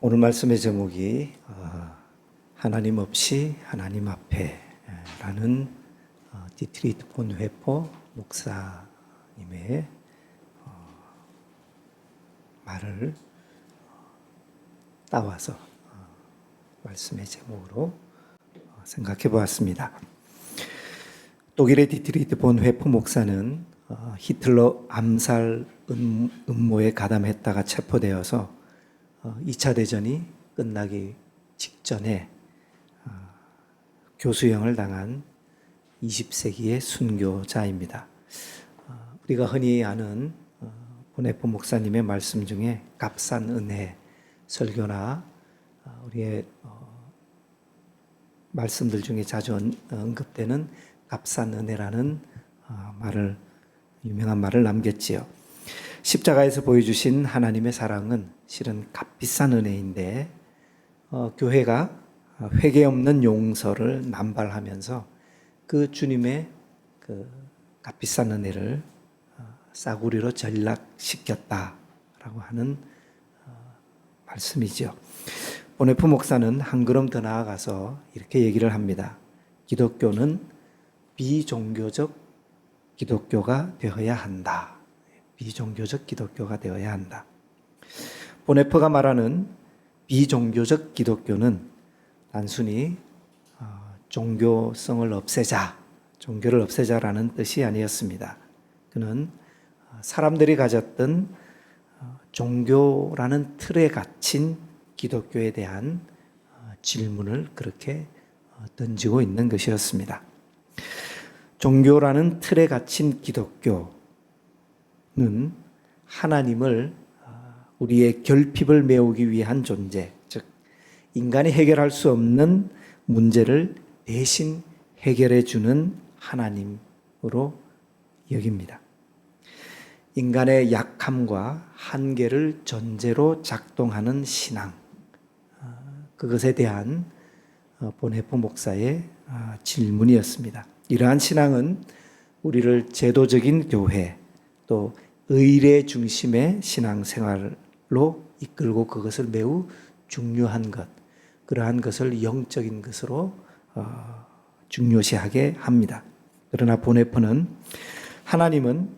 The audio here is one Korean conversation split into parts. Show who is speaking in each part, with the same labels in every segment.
Speaker 1: 오늘 말씀의 제목이 어, 하나님 없이 하나님 앞에라는 어, 디트리트 본 회포 목사님의 어, 말을 따와서 어, 말씀의 제목으로 어, 생각해 보았습니다. 독일의 디트리트 본 회포 목사는 어, 히틀러 암살 음- 음모에 가담했다가 체포되어서 어, 2차 대전이 끝나기 직전에 어, 교수형을 당한 20세기의 순교자입니다. 어, 우리가 흔히 아는 어, 보네포 목사님의 말씀 중에 값싼 은혜 설교나 어, 우리의 어, 말씀들 중에 자주 언- 언급되는 값싼 은혜라는 어, 말을 유명한 말을 남겼지요. 십자가에서 보여주신 하나님의 사랑은 실은 값비싼 은혜인데 어, 교회가 회개 없는 용서를 남발하면서 그 주님의 그 값비싼 은혜를 어, 싸구리로 전락시켰다라고 하는 어, 말씀이죠. 보네프 목사는 한 걸음 더 나아가서 이렇게 얘기를 합니다. 기독교는 비종교적 기독교가 되어야 한다. 비종교적 기독교가 되어야 한다. 보네퍼가 말하는 비종교적 기독교는 단순히 어, 종교성을 없애자, 종교를 없애자라는 뜻이 아니었습니다. 그는 어, 사람들이 가졌던 어, 종교라는 틀에 갇힌 기독교에 대한 어, 질문을 그렇게 어, 던지고 있는 것이었습니다. 종교라는 틀에 갇힌 기독교 는 하나님을 아, 우리의 결핍을 메우기 위한 존재, 즉 인간이 해결할 수 없는 문제를 대신 해결해 주는 하나님으로 여깁니다. 인간의 약함과 한계를 전제로 작동하는 신앙, 아, 그것에 대한 어, 보네포 목사의 아, 질문이었습니다. 이러한 신앙은 우리를 제도적인 교회 또 의례 중심의 신앙생활로 이끌고 그것을 매우 중요한 것, 그러한 것을 영적인 것으로 어, 중요시하게 합니다. 그러나 보네포는 하나님은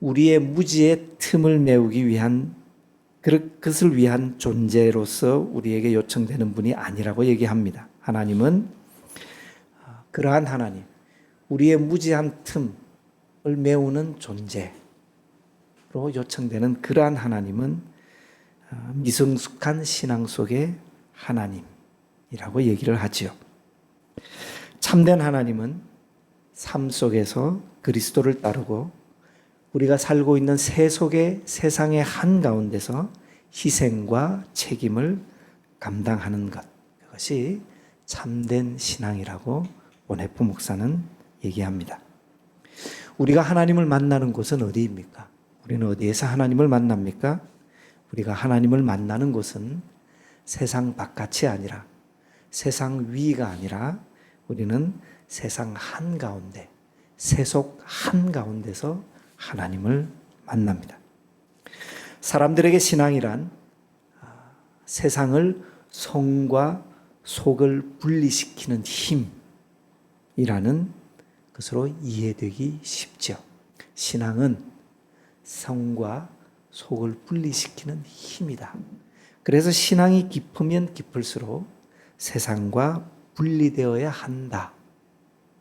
Speaker 1: 우리의 무지의 틈을 메우기 위한 그것을 위한 존재로서 우리에게 요청되는 분이 아니라고 얘기합니다. 하나님은 어, 그러한 하나님, 우리의 무지한 틈을 메우는 존재 로 요청되는 그러한 하나님은 어, 미성숙한 신앙 속의 하나님이라고 얘기를 하지요. 참된 하나님은 삶 속에서 그리스도를 따르고 우리가 살고 있는 세속의 세상의 한 가운데서 희생과 책임을 감당하는 것. 그것이 참된 신앙이라고 오네프 목사는 얘기합니다. 우리가 하나님을 만나는 곳은 어디입니까? 우리는 어디에서 하나님을 만납니까? 우리가 하나님을 만나는 곳은 세상 바깥이 아니라 세상 위가 아니라 우리는 세상 한가운데 세속 한가운데서 하나님을 만납니다. 사람들에게 신앙이란 아, 세상을 성과 속을 분리시키는 힘이라는 것으로 이해되기 쉽죠. 신앙은 성과 속을 분리시키는 힘이다. 그래서 신앙이 깊으면 깊을수록 세상과 분리되어야 한다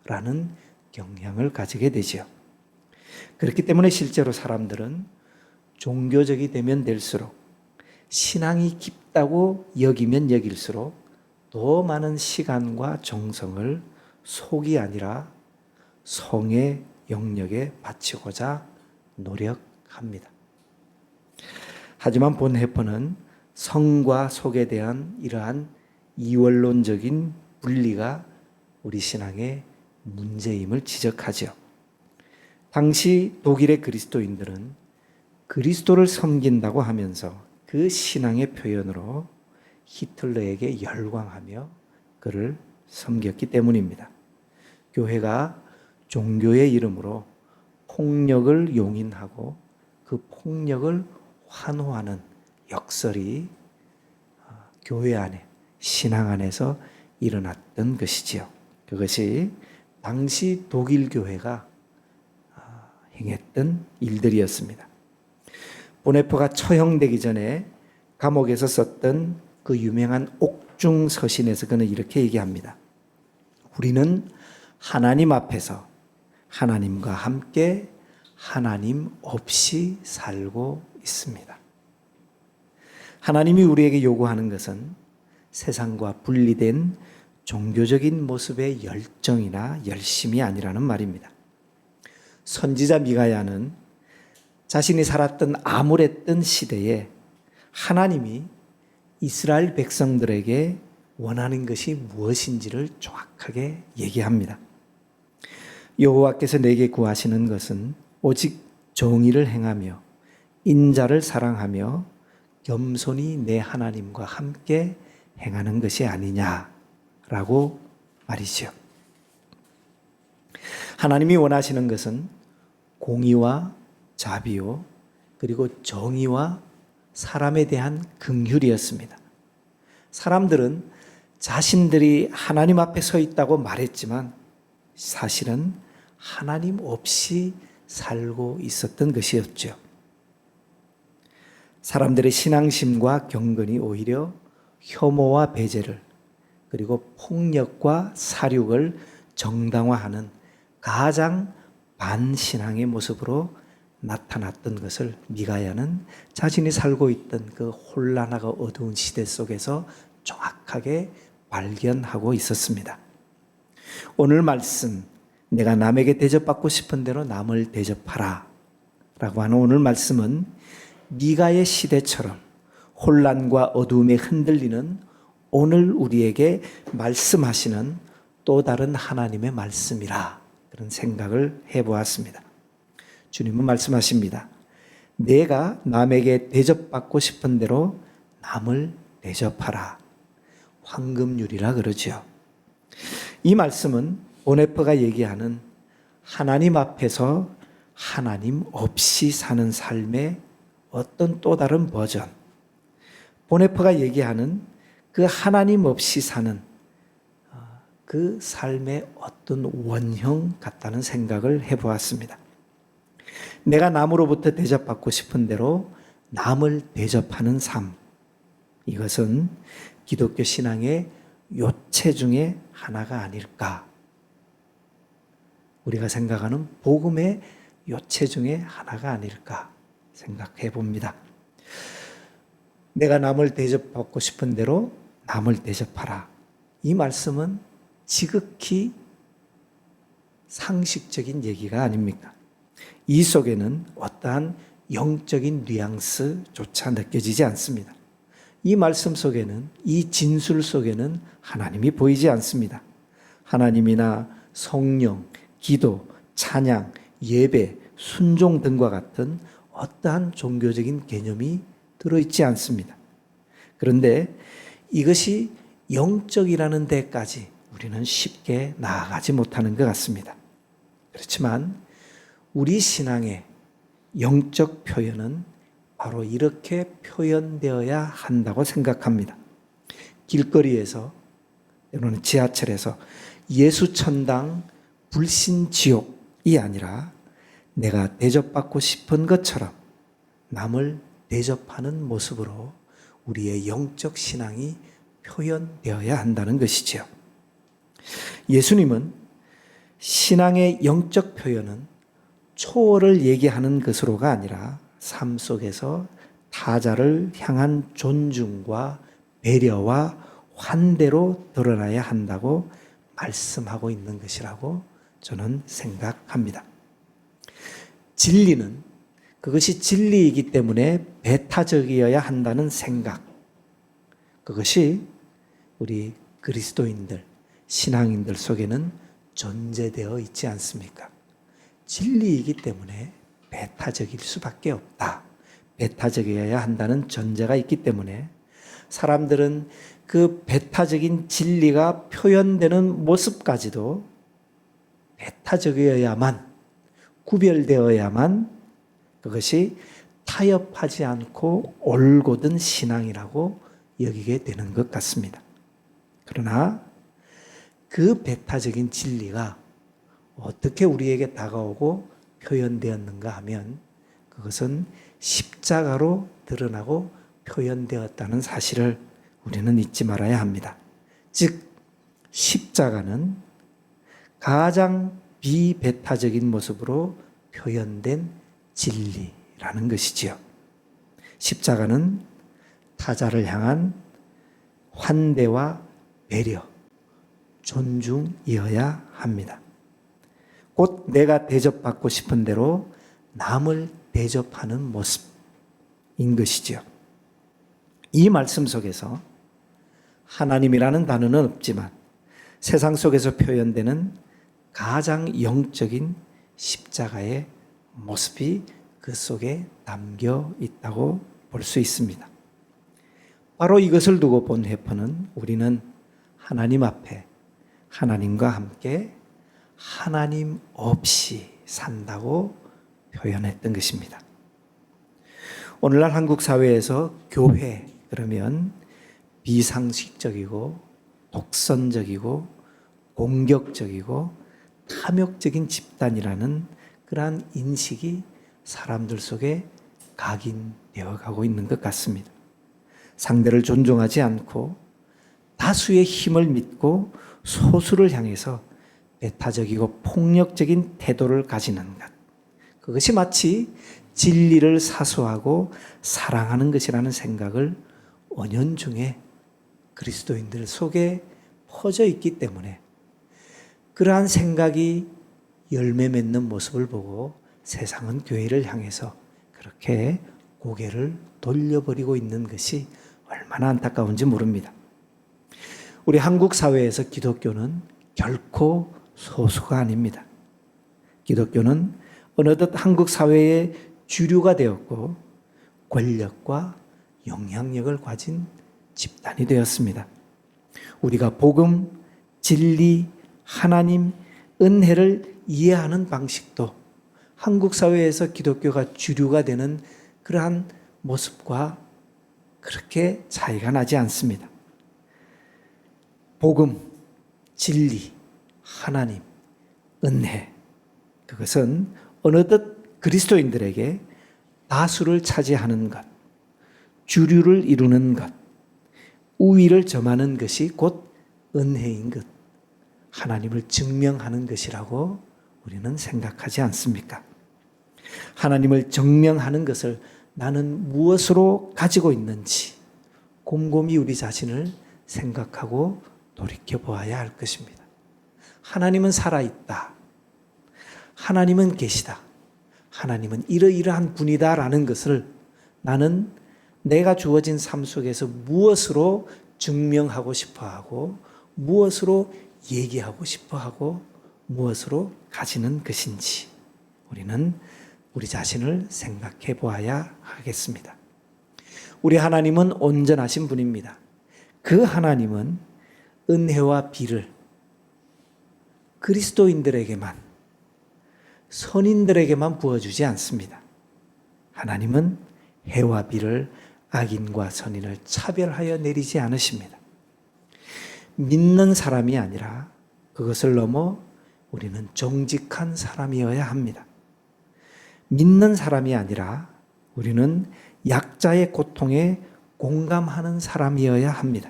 Speaker 1: 라는 경향을 가지게 되죠. 그렇기 때문에 실제로 사람들은 종교적이 되면 될수록 신앙이 깊다고 여기면 여길수록 더 많은 시간과 정성을 속이 아니라 성의 영역에 바치고자 노력 합니다. 하지만 본해퍼는 성과 속에 대한 이러한 이원론적인 분리가 우리 신앙의 문제임을 지적하죠. 당시 독일의 그리스도인들은 그리스도를 섬긴다고 하면서 그 신앙의 표현으로 히틀러에게 열광하며 그를 섬겼기 때문입니다. 교회가 종교의 이름으로 폭력을 용인하고 그 폭력을 환호하는 역설이 어, 교회 안에 신앙 안에서 일어났던 것이지요. 그것이 당시 독일 교회가 아, 행했던 일들이었습니다. 보네포가 처형되기 전에 감옥에서 썼던 그 유명한 옥중 서신에서 그는 이렇게 얘기합니다. 우리는 하나님 앞에서 하나님과 함께 하나님 없이 살고 있습니다. 하나님이 우리에게 요구하는 것은 세상과 분리된 종교적인 모습의 열정이나 열심이 아니라는 말입니다. 선지자 미가야는 자신이 살았던 암울했던 시대에 하나님이 이스라엘 백성들에게 원하는 것이 무엇인지를 정확하게 얘기합니다. 여호와께서 내게 구하시는 것은 오직 정의를 행하며 인자를 사랑하며 겸손히 내 하나님과 함께 행하는 것이 아니냐라고 말이죠. 하나님이 원하시는 것은 공의와 자비요 그리고 정의와 사람에 대한 긍휼이었습니다. 사람들은 자신들이 하나님 앞에 서 있다고 말했지만 사실은 하나님 없이 살고 있었던 것이었죠. 사람들의 신앙심과 경건이 오히려 혐오와 배제를 그리고 폭력과 사륙을 정당화하는 가장 반신앙의 모습으로 나타났던 것을 미가야는 자신이 살고 있던 그 혼란하고 어두운 시대 속에서 정확하게 발견하고 있었습니다. 오늘 말씀, 내가 남에게 대접받고 싶은 대로 남을 대접하라. 라고 하는 오늘 말씀은 미가의 시대처럼 혼란과 어두움에 흔들리는 오늘 우리에게 말씀하시는 또 다른 하나님의 말씀이라 그런 생각을 해 보았습니다. 주님은 말씀하십니다. 내가 남에게 대접받고 싶은 대로 남을 대접하라. 황금률이라 그러죠. 이 말씀은 오네프가 얘기하는 하나님 앞에서 하나님 없이 사는 삶의 어떤 또 다른 버전. 보네프가 얘기하는 그 하나님 없이 사는 어, 그 삶의 어떤 원형 같다는 생각을 해보았습니다. 내가 남으로부터 대접받고 싶은 대로 남을 대접하는 삶. 이것은 기독교 신앙의 요체 중에 하나가 아닐까. 우리가 생각하는 복음의 요체 중에 하나가 아닐까 생각해 봅니다. 내가 남을 대접받고 싶은 대로 남을 대접하라. 이 말씀은 지극히 상식적인 얘기가 아닙니까? 이 속에는 어떠한 영적인 뉘앙스조차 느껴지지 않습니다. 이 말씀 속에는, 이 진술 속에는 하나님이 보이지 않습니다. 하나님이나 성령, 기도, 찬양, 예배, 순종 등과 같은 어떠한 종교적인 개념이 들어있지 않습니다. 그런데 이것이 영적이라는 데까지 우리는 쉽게 나아가지 못하는 것 같습니다. 그렇지만 우리 신앙의 영적 표현은 바로 이렇게 표현되어야 한다고 생각합니다. 길거리에서 또는 지하철에서 예수천당 불신 지옥이 아니라 내가 대접받고 싶은 것처럼 남을 대접하는 모습으로 우리의 영적 신앙이 표현되어야 한다는 것이지요. 예수님은 신앙의 영적 표현은 초월을 얘기하는 것으로가 아니라 삶 속에서 타자를 향한 존중과 배려와 환대로 드러나야 한다고 말씀하고 있는 것이라고 저는 생각합니다. 진리는 그것이 진리이기 때문에 배타적이어야 한다는 생각. 그것이 우리 그리스도인들, 신앙인들 속에는 존재되어 있지 않습니까? 진리이기 때문에 배타적일 수밖에 없다. 배타적이어야 한다는 전제가 있기 때문에 사람들은 그 배타적인 진리가 표현되는 모습까지도 배타적이어야만 구별되어야만 그것이 타협하지 않고 올곧은 신앙이라고 여기게 되는 것 같습니다. 그러나 그 배타적인 진리가 어떻게 우리에게 다가오고 표현되었는가 하면 그것은 십자가로 드러나고 표현되었다는 사실을 우리는 잊지 말아야 합니다. 즉, 십자가는 가장 비배타적인 모습으로 표현된 진리라는 것이지요. 십자가는 타자를 향한 환대와 배려, 존중이어야 합니다. 곧 내가 대접받고 싶은 대로 남을 대접하는 모습인 것이지요. 이 말씀 속에서 하나님이라는 단어는 없지만 세상 속에서 표현되는 가장 영적인 십자가의 모습이 그 속에 담겨 있다고 볼 수 있습니다. 바로 이것을 두고 본 회퍼는 우리는 하나님 앞에 하나님과 함께 하나님 없이 산다고 표현했던 것입니다. 오늘날 한국 사회에서 교회 그러면 비상식적이고 독선적이고 공격적이고 탐욕적인 집단이라는 그러한 인식이 사람들 속에 각인되어 가고 있는 것 같습니다. 상대를 존중하지 않고 다수의 힘을 믿고 소수를 향해서 배타적이고 폭력적인 태도를 가지는 것. 그것이 마치 진리를 사수하고 사랑하는 것이라는 생각을 언연중에 그리스도인들 속에 퍼져 있기 때문에 그러한 생각이 열매 맺는 모습을 보고 세상은 교회를 향해서 그렇게 고개를 돌려버리고 있는 것이 얼마나 안타까운지 모릅니다. 우리 한국 사회에서 기독교는 결코 소수가 아닙니다. 기독교는 어느덧 한국 사회의 주류가 되었고 권력과 영향력을 가진 집단이 되었습니다. 우리가 복음, 진리, 하나님, 은혜를 이해하는 방식도 한국 사회에서 기독교가 주류가 되는 그러한 모습과 그렇게 차이가 나지 않습니다. 복음, 진리, 하나님, 은혜. 그것은 어느덧 그리스도인들에게 다수를 차지하는 것, 주류를 이루는 것, 우위를 점하는 것이 곧 은혜인 것, 하나님을 증명하는 것이라고 우리는 생각하지 않습니까? 하나님을 증명하는 것을 나는 무엇으로 가지고 있는지 곰곰이 우리 자신을 생각하고 돌이켜 보아야 할 것입니다. 하나님은 살아있다. 하나님은 계시다. 하나님은 이러이러한 분이다라는 것을 나는 내가 주어진 삶 속에서 무엇으로 증명하고 싶어 하고 무엇으로 얘기하고 싶어 하고 무엇으로 가지는 것인지 우리는 우리 자신을 생각해 보아야 하겠습니다. 우리 하나님은 온전하신 분입니다. 그 하나님은 은혜와 비를 그리스도인들에게만 선인들에게만 부어주지 않습니다. 하나님은 해와 비를 악인과 선인을 차별하여 내리지 않으십니다. 믿는 사람이 아니라 그것을 넘어 우리는 정직한 사람이어야 합니다. 믿는 사람이 아니라 우리는 약자의 고통에 공감하는 사람이어야 합니다.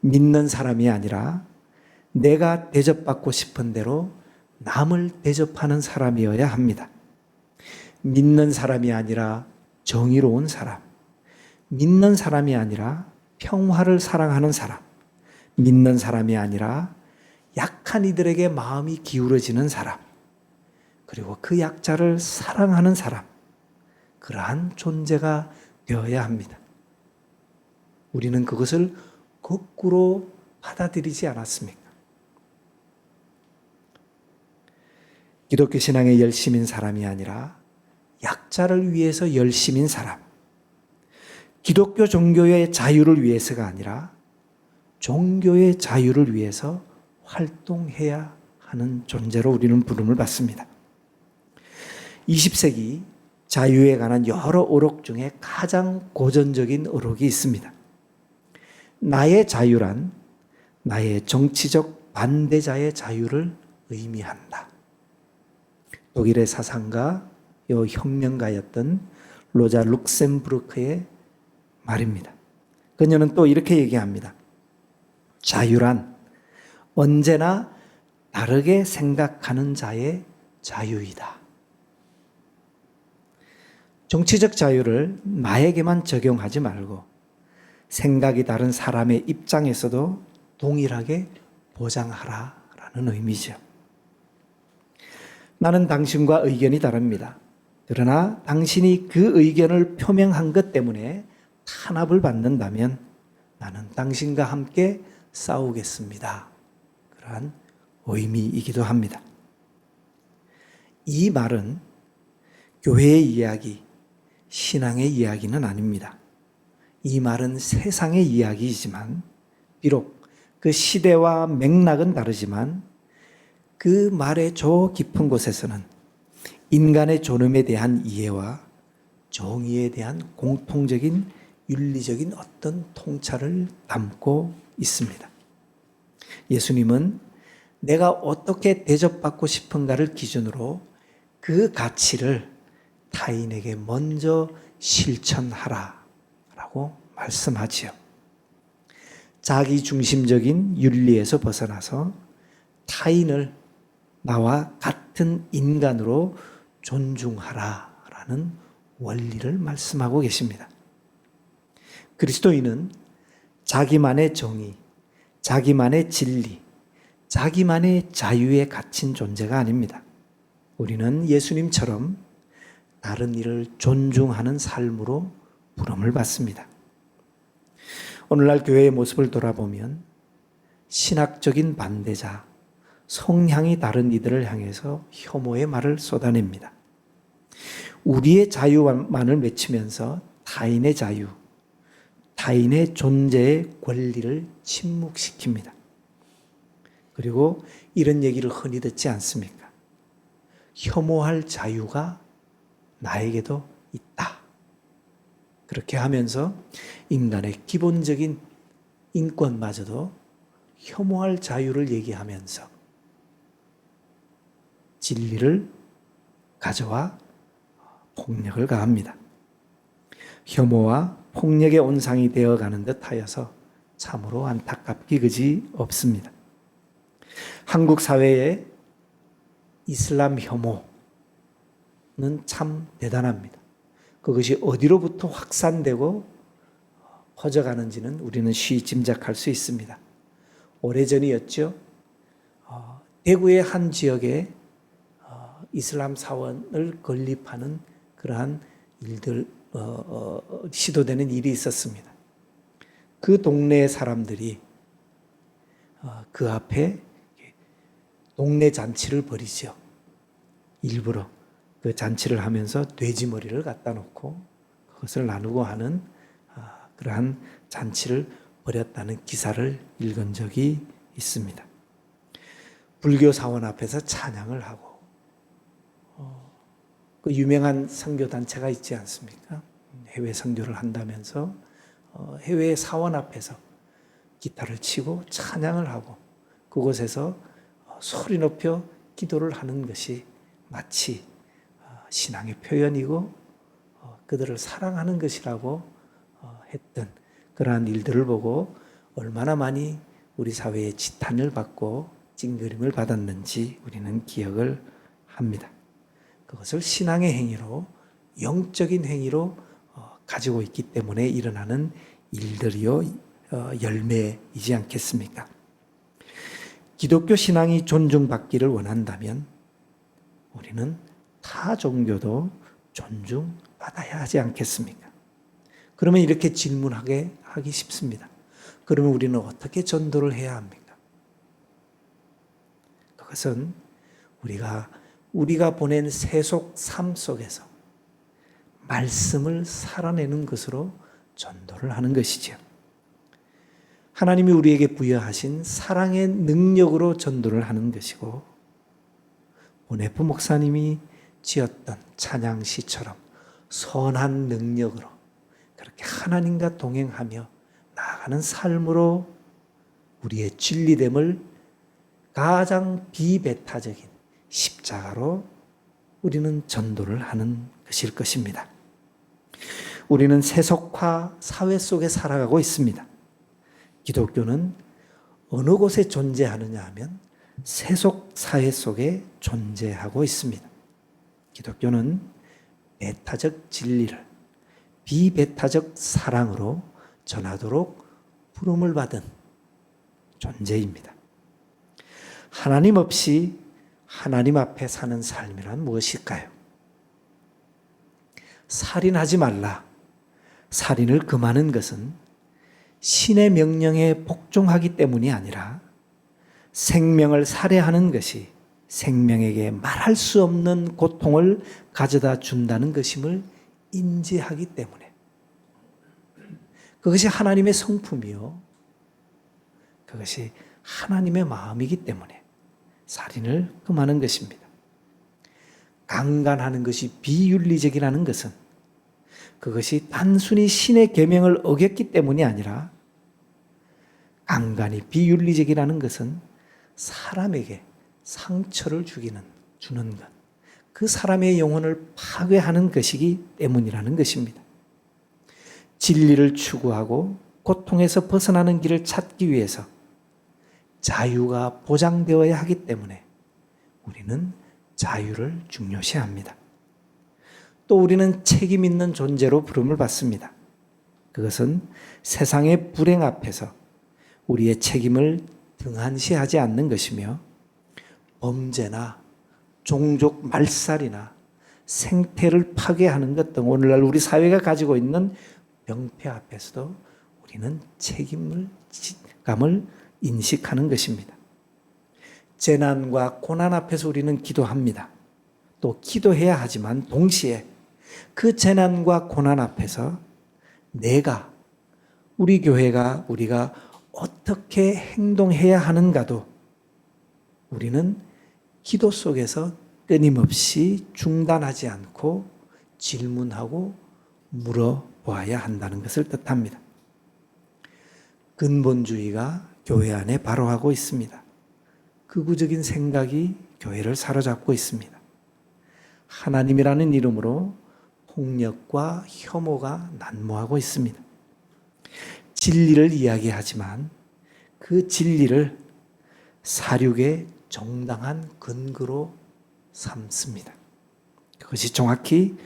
Speaker 1: 믿는 사람이 아니라 내가 대접받고 싶은 대로 남을 대접하는 사람이어야 합니다. 믿는 사람이 아니라 정의로운 사람, 믿는 사람이 아니라 평화를 사랑하는 사람, 믿는 사람이 아니라 약한 이들에게 마음이 기울어지는 사람, 그리고 그 약자를 사랑하는 사람, 그러한 존재가 되어야 합니다. 우리는 그것을 거꾸로 받아들이지 않았습니까? 기독교 신앙의 열심인 사람이 아니라 약자를 위해서 열심인 사람. 기독교 종교의 자유를 위해서가 아니라 종교의 자유를 위해서 활동해야 하는 존재로 우리는 부름을 받습니다. 20세기 자유에 관한 여러 어록 중에 가장 고전적인 어록이 있습니다. 나의 자유란 나의 정치적 반대자의 자유를 의미한다. 독일의 사상가, 요 혁명가였던 로자 룩셈부르크의 말입니다. 그녀는 또 이렇게 얘기합니다. 자유란 언제나 다르게 생각하는 자의 자유이다. 정치적 자유를 나에게만 적용하지 말고 생각이 다른 사람의 입장에서도 동일하게 보장하라라는 의미죠. 나는 당신과 의견이 다릅니다. 그러나 당신이 그 의견을 표명한 것 때문에 탄압을 받는다면 나는 당신과 함께 싸우겠습니다. 그러한 의미이기도 합니다. 이 말은 교회의 이야기, 신앙의 이야기는 아닙니다. 이 말은 세상의 이야기이지만 비록 그 시대와 맥락은 다르지만 그 말의 저 깊은 곳에서는 인간의 존엄에 대한 이해와 정의에 대한 공통적인 윤리적인 어떤 통찰을 담고 있습니다. 예수님은 내가 어떻게 대접받고 싶은가를 기준으로 그 가치를 타인에게 먼저 실천하라 라고 말씀하지요. 자기 중심적인 윤리에서 벗어나서 타인을 나와 같은 인간으로 존중하라 라는 원리를 말씀하고 계십니다. 그리스도인은 자기만의 정의, 자기만의 진리, 자기만의 자유에 갇힌 존재가 아닙니다. 우리는 예수님처럼 다른 이를 존중하는 삶으로 부름을 받습니다. 오늘날 교회의 모습을 돌아보면 신학적인 반대자, 성향이 다른 이들을 향해서 혐오의 말을 쏟아냅니다. 우리의 자유만을 외치면서 타인의 자유, 타인의 존재의 권리를 침묵시킵니다. 그리고 이런 얘기를 흔히 듣지 않습니까? 혐오할 자유가 나에게도 있다. 그렇게 하면서 인간의 기본적인 인권마저도 혐오할 자유를 얘기하면서 진리를 가져와 폭력을 가합니다. 혐오와 폭력의 온상이 되어 가는 듯 하여서 참으로 안타깝기 그지 없습니다. 한국 사회의 이슬람 혐오는 참 대단합니다. 그것이 어디로부터 확산되고 퍼져가는지는 우리는 쉬 짐작할 수 있습니다. 오래전이었죠. 어, 대구의 한 지역에 어, 이슬람 사원을 건립하는 그러한 일들 어, 어, 시도되는 일이 있었습니다. 그 동네 사람들이 어, 그 앞에 동네 잔치를 벌이죠. 일부러 그 잔치를 하면서 돼지 머리를 갖다 놓고 그것을 나누고 하는 아, 그러한 잔치를 벌였다는 기사를 읽은 적이 있습니다. 불교 사원 앞에서 찬양을 하고 어, 그 유명한 선교 단체가 있지 않습니까? 해외 선교를 한다면서 어, 해외 사원 앞에서 기타를 치고 찬양을 하고 그곳에서 소리 높여 기도를 하는 것이 마치 어, 신앙의 표현이고 어, 그들을 사랑하는 것이라고 어, 했던 그러한 일들을 보고 얼마나 많이 우리 사회에 지탄을 받고 찡그림을 받았는지 우리는 기억을 합니다. 그것을 신앙의 행위로 영적인 행위로 가지고 있기 때문에 일어나는 일들이요 열매이지 않겠습니까? 기독교 신앙이 존중받기를 원한다면 우리는 타 종교도 존중받아야 하지 않겠습니까? 그러면 이렇게 질문하게 하기 쉽습니다. 그러면 우리는 어떻게 전도를 해야 합니까? 그것은 우리가 우리가 보낸 세속 삶 속에서 말씀을 살아내는 것으로 전도를 하는 것이죠. 하나님이 우리에게 부여하신 사랑의 능력으로 전도를 하는 것이고 보네프 목사님이 지었던 찬양시처럼 선한 능력으로 그렇게 하나님과 동행하며 나아가 하는 삶으로 우리의 진리됨을 가장 비배타적인 십자가로 우리는 전도를 하는 것일 것입니다. 우리는 세속화 사회 속에 살아가고 있습니다. 기독교는 어느 곳에 존재하느냐 하면 세속 사회 속에 존재하고 있습니다. 기독교는 배타적 진리를 비배타적 사랑으로 전하도록 부름을 받은 존재입니다. 하나님 없이 하나님 앞에 사는 삶이란 무엇일까요? 살인하지 말라. 살인을 금하는 것은 신의 명령에 복종하기 때문이 아니라 생명을 살해하는 것이 생명에게 말할 수 없는 고통을 가져다 준다는 것임을 인지하기 때문에 그것이 하나님의 성품이요. 그것이 하나님의 마음이기 때문에 살인을 금하는 것입니다. 강간하는 것이 비윤리적이라는 것은 그것이 단순히 신의 계명을 어겼기 때문이 아니라 강간이 비윤리적이라는 것은 사람에게 상처를 주기는 주는 것. 그 사람의 영혼을 파괴하는 것이기 때문이라는 것입니다. 진리를 추구하고 고통에서 벗어나는 길을 찾기 위해서 자유가 보장되어야 하기 때문에 우리는 자유를 중요시 합니다. 또 우리는 책임 있는 존재로 부름을 받습니다. 그것은 세상의 불행 앞에서 우리의 책임을 등한시하지 않는 것이며 범죄나 종족 말살이나 생태를 파괴하는 것 등 오늘날 우리 사회가 가지고 있는 병폐 앞에서도 우리는 책임을 감을 인식하는 것입니다. 재난과 고난 앞에서 우리는 기도합니다. 또 기도해야 하지만 동시에 그 재난과 고난 앞에서 내가 우리 교회가 우리가 어떻게 행동해야 하는가도 우리는 기도 속에서 끊임없이 중단하지 않고 질문하고 물어보아야 한다는 것을 뜻합니다. 근본주의가 교회 안에 바로하고 있습니다. 극우적인 생각이 교회를 사로잡고 있습니다. 하나님이라는 이름으로 폭력과 혐오가 난무하고 있습니다. 진리를 이야기하지만 그 진리를 사륙의 정당한 근거로 삼습니다. 그것이 정확히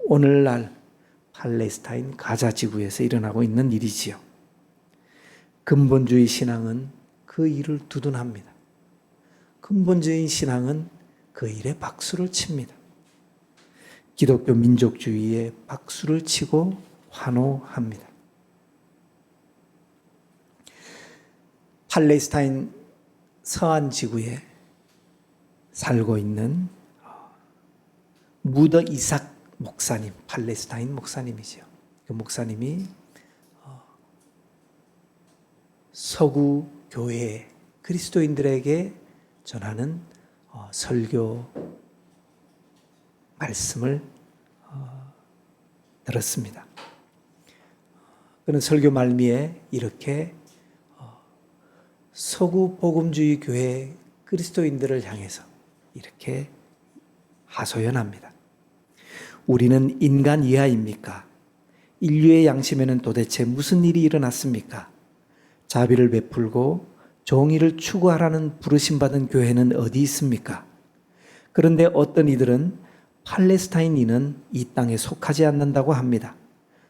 Speaker 1: 오늘날 팔레스타인 가자 지구에서 일어나고 있는 일이지요. 근본주의 신앙은 그 일을 두둔합니다. 근본적인 신앙은 그 일에 박수를 칩니다. 기독교 민족주의에 박수를 치고 환호합니다. 팔레스타인 서안 지구에 살고 있는 무더 이삭 목사님, 팔레스타인 목사님이죠. 그 목사님이 서구 교회 그리스도인들에게 전하는 어, 설교 말씀을 어, 들었습니다. 그는 설교 말미에 이렇게 어, 서구 복음주의 교회 그리스도인들을 향해서 이렇게 하소연합니다. 우리는 인간 이하입니까? 인류의 양심에는 도대체 무슨 일이 일어났습니까? 자비를 베풀고 정의를 추구하라는 부르심 받은 교회는 어디 있습니까? 그런데 어떤 이들은 팔레스타인인은 이 땅에 속하지 않는다고 합니다.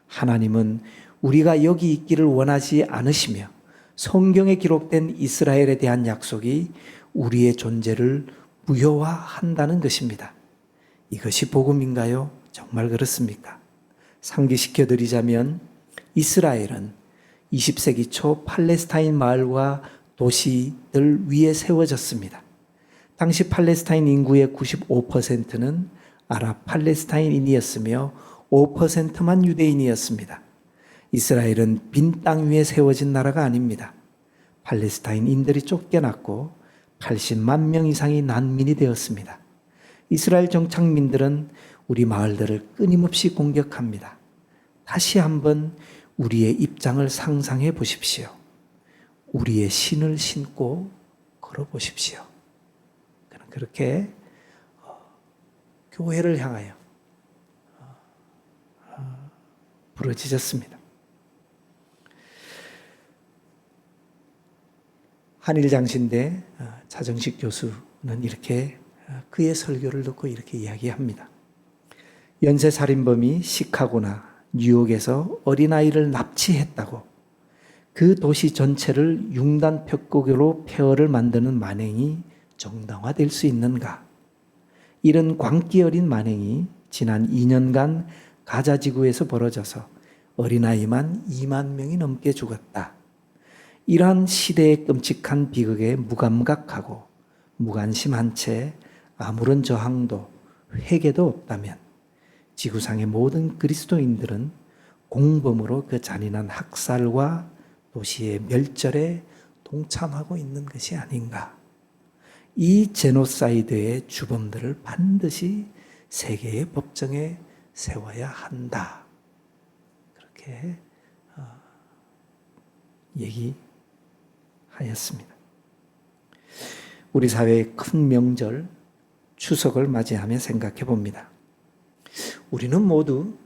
Speaker 1: 하나님은 우리가 여기 있기를 원하지 않으시며 성경에 기록된 이스라엘에 대한 약속이 우리의 존재를 무효화한다는 것입니다. 이것이 복음인가요? 정말 그렇습니까? 상기시켜 드리자면 이스라엘은 20세기 초 팔레스타인 마을과 도시들 위에 세워졌습니다. 당시 팔레스타인 인구의 95%는 아랍 팔레스타인인이었으며 5%만 유대인이었습니다. 이스라엘은 빈 땅 위에 세워진 나라가 아닙니다. 팔레스타인인들이 쫓겨났고 80만 명 이상이 난민이 되었습니다. 이스라엘 정착민들은 우리 마을들을 끊임없이 공격합니다. 다시 한번 우리의 입장을 상상해 보십시오. 우리의 신을 신고 걸어 보십시오. 그렇게 어, 교회를 향하여 어, 어, 부르짖었습니다. 한일장신대 어, 차정식 교수는 이렇게 어, 그의 설교를 듣고 이렇게 이야기합니다. 연쇄 살인범이 시카고나 뉴욕에서 어린아이를 납치했다고 그 도시 전체를 융단 벽곡으로 폐허를 만드는 만행이 정당화될 수 있는가? 이런 광기 어린 만행이 지난 2년간 가자 지구에서 벌어져서 어린아이만 2만 명이 넘게 죽었다. 이러한 시대의 끔찍한 비극에 무감각하고 무관심한 채 아무런 저항도 회개도 없다면 지구상의 모든 그리스도인들은 공범으로 그 잔인한 학살과 도시의 멸절에 동참하고 있는 것이 아닌가. 이 제노사이드의 주범들을 반드시 세계의 법정에 세워야 한다. 그렇게 어, 얘기하였습니다. 우리 사회의 큰 명절 추석을 맞이하며 생각해 봅니다. 우리는 모두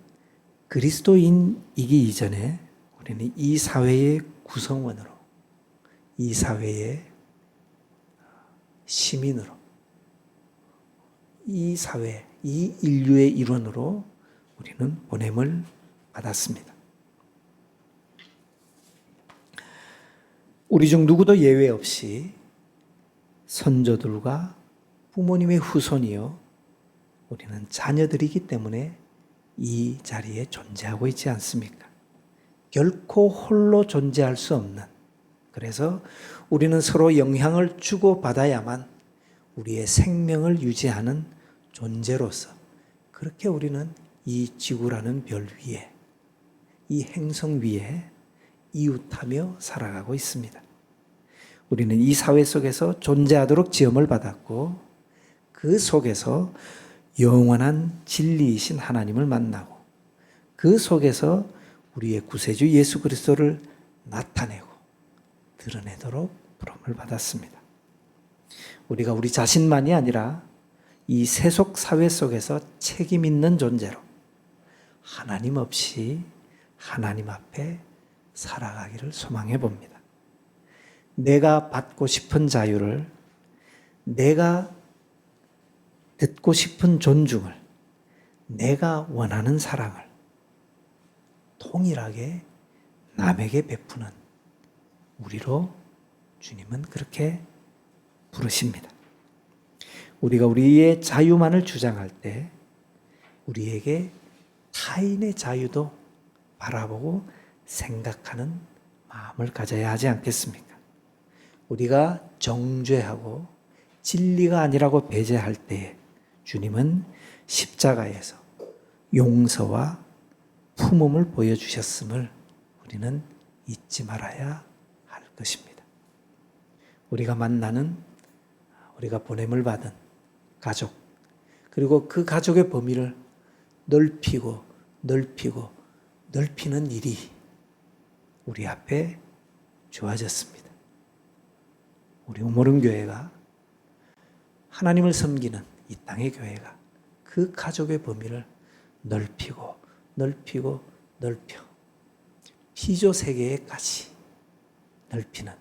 Speaker 1: 그리스도인이기 이전에 우리는 이 사회의 구성원으로, 이 사회의 시민으로, 이 사회, 이 인류의 일원으로 우리는 보냄을 받았습니다. 우리 중 누구도 예외 없이 선조들과 부모님의 후손이요. 우리는 자녀들이기 때문에 이 자리에 존재하고 있지 않습니까? 결코 홀로 존재할 수 없는. 그래서 우리는 서로 영향을 주고 받아야만 우리의 생명을 유지하는 존재로서 그렇게 우리는 이 지구라는 별 위에 이 행성 위에 이웃하며 살아가고 있습니다. 우리는 이 사회 속에서 존재하도록 지음을 받았고 그 속에서 영원한 진리이신 하나님을 만나고 그 속에서 우리의 구세주 예수 그리스도를 나타내고 드러내도록 부름을 받았습니다. 우리가 우리 자신만이 아니라 이 세속 사회 속에서 책임 있는 존재로 하나님 없이 하나님 앞에 살아가기를 소망해 봅니다. 내가 받고 싶은 자유를 내가 듣고 싶은 존중을 내가 원하는 사랑을 통일하게 남에게 베푸는 우리로 주님은 그렇게 부르십니다. 우리가 우리의 자유만을 주장할 때 우리에게 타인의 자유도 바라보고 생각하는 마음을 가져야 하지 않겠습니까? 우리가 정죄하고 진리가 아니라고 배제할 때에 주님은 십자가에서 용서와 품음을 보여주셨음을 우리는 잊지 말아야 할 것입니다. 우리가 만나는, 우리가 보냄을 받은 가족, 그리고 그 가족의 범위를 넓히고, 넓히고, 넓히는 일이 우리 앞에 주어졌습니다. 우리 우모름교회가 하나님을 섬기는 이 땅의 교회가 그 가족의 범위를 넓히고 넓히고 넓혀 피조 세계에까지 넓히는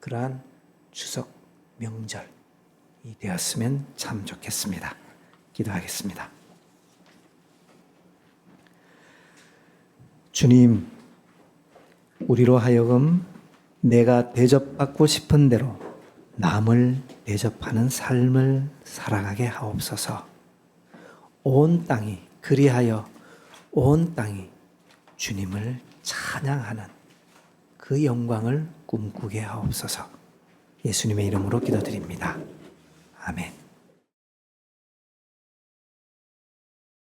Speaker 1: 그러한 추석 명절이 되었으면 참 좋겠습니다. 기도하겠습니다. 주님, 우리로 하여금 내가 대접받고 싶은 대로 남을 대접하는 삶을 살아가게 하옵소서. 온 땅이 그리하여 온 땅이 주님을 찬양하는 그 영광을 꿈꾸게 하옵소서. 예수님의 이름으로 기도드립니다. 아멘.